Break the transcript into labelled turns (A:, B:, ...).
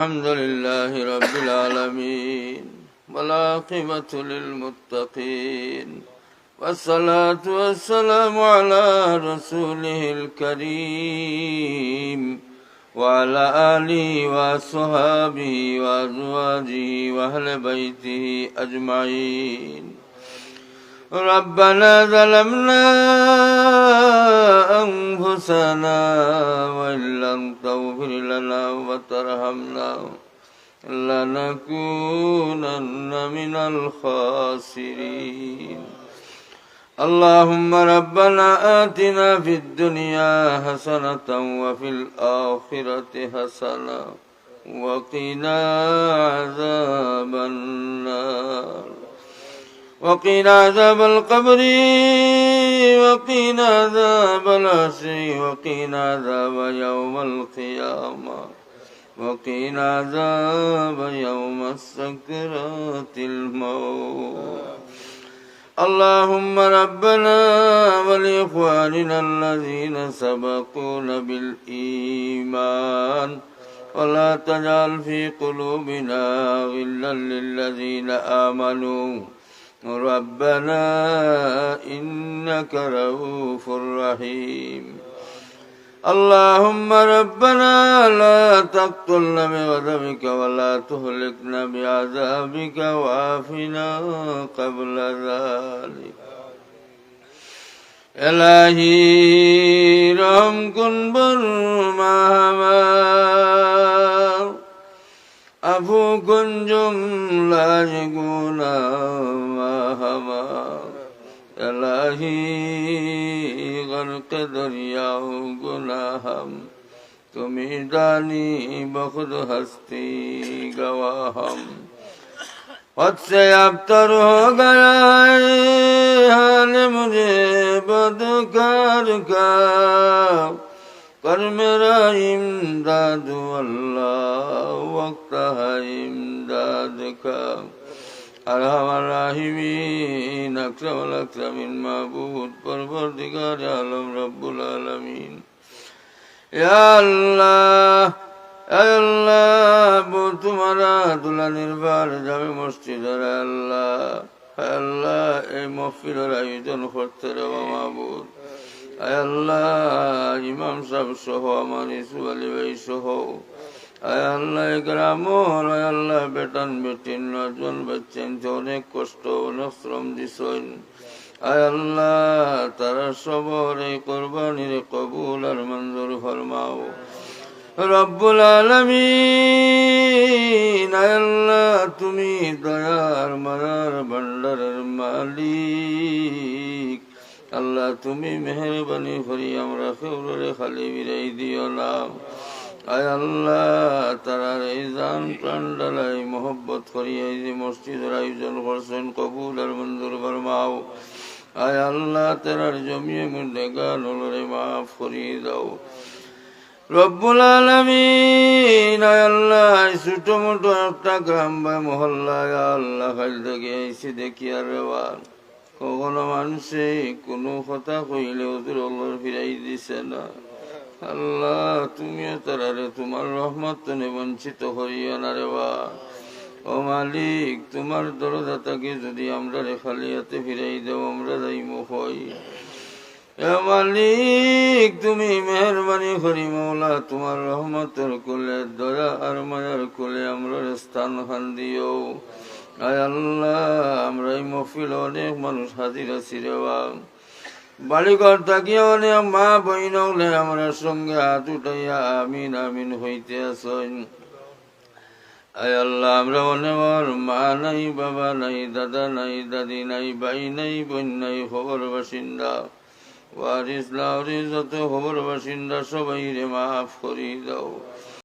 A: الحمد لله رب العالمين والعاقبة للمتقين والصلاة والسلام على رسوله الكريم وعلى آله وصحابه وأزواجه وأهل بيته أجمعين. ربنا ظلمنا أنفسنا وإن لم تغفر لنا وترحمنا لنكونن من الخاسرين اللهم ربنا آتنا في الدنيا حسنة وفي الآخرة حسنة وقنا عذاب النار وقنا عذاب القبر وقنا عذاب العشر وقنا عذاب يوم القيامة وقنا عذاب يوم السكرات الموت. اللهم ربنا ولإخواننا الذين سبقونا بالإيمان ولا تجعل في قلوبنا غلا للذين آمنوا. ربنا إنك رؤوف رحيم اللهم ربنا لا تقتلنا بغضبك ولا تهلكنا بعذابك وعافنا قبل ذلك إلهي رحم كن برمهما أفو كن جملة جگونا ilahi gark darya gulaham tumi dani bakhud hasti gawaham خود سے اب تر ہو گیا ہے حال مجھے بدکار کا کر میرا امداد اللہ وقت ہے امداد کا ارحم الراحمین اکرم الاکرمین معبود پروردگار عالم رب العالمین یا اللہ اے اللہ بو تمہارا دلہ نربار جامع مسجد اللہ اے اللہ اے محفل اور آیدن خطر و معبود اے اللہ امام صاحب سہو امانی سوالی وی سہو আল্লাহ গ্রামর আয় আল্লাহ বেটান বেটিন নজন বাচ্চেন অনেক কষ্ট অনেক শ্রম দিছেন। আল্লাহ তারা সবর এই কোরবানির কবুল আর মঞ্জুর ফরমাও। রব্বুল আলমিন আল্লাহ তুমি দয়ার মারার ভান্ডারের মালিক। আল্লাহ তুমি মেহরবানি করি, আমরা কেউরে খালি বিরাই দিও না। আয় আল্লাহ জান প্রাণ ডালাই মোহব্বত করি এই যে মসজিদের আয়োজন করছেন, কবুল আর মঞ্জুর ফরমাও। আয় আল্লাহ, তারার জমিয়ে মধ্যে গান হলরে মাফ করিয়ে দাও। রব্বুল আলমিন আল্লাহ ছোট মোটো একটা গ্রাম বা মহল্লায় আল্লাহ খাল থেকে এসে দেখি আর রেওয়া কখনো মানুষে কোনো কথা কইলে ওদের অলর ফিরাই দিছে না। আল্লাহ তুমিও তারারে তোমার রহমত তনে বঞ্চিত করিও না রে বা। ও মালিক, তোমার দরদাতাকে যদি আমরা রে খালিয়াতে ফিরাই দেও, আমরা যাইমো হই মালিক, তুমি মেহরবানি করি মৌলা, তোমার রহমতের কোলে, দয়া আর মায়ার কোলে আমরা স্থান খান দিও। আয় আল্লাহ আমরা এই মফিল অনেক মানুষ হাজির আছি রে বা বাড়িঘর থাকিয়া অনেক মা বইন আমরা সঙ্গে হাত উঠাইয়া আমিন আমিন হইতে আসেন আয় আল্লাহ, আমরা অনেক মা নাই, বাবা নাই, দাদা নাই, দাদি নাই, ভাই নাই, বোন নাই খবর বাসিন্দা। ওয়ারিস লাউরিস যত খবর বাসিন্দা সবাই রে মাফ করি দাও।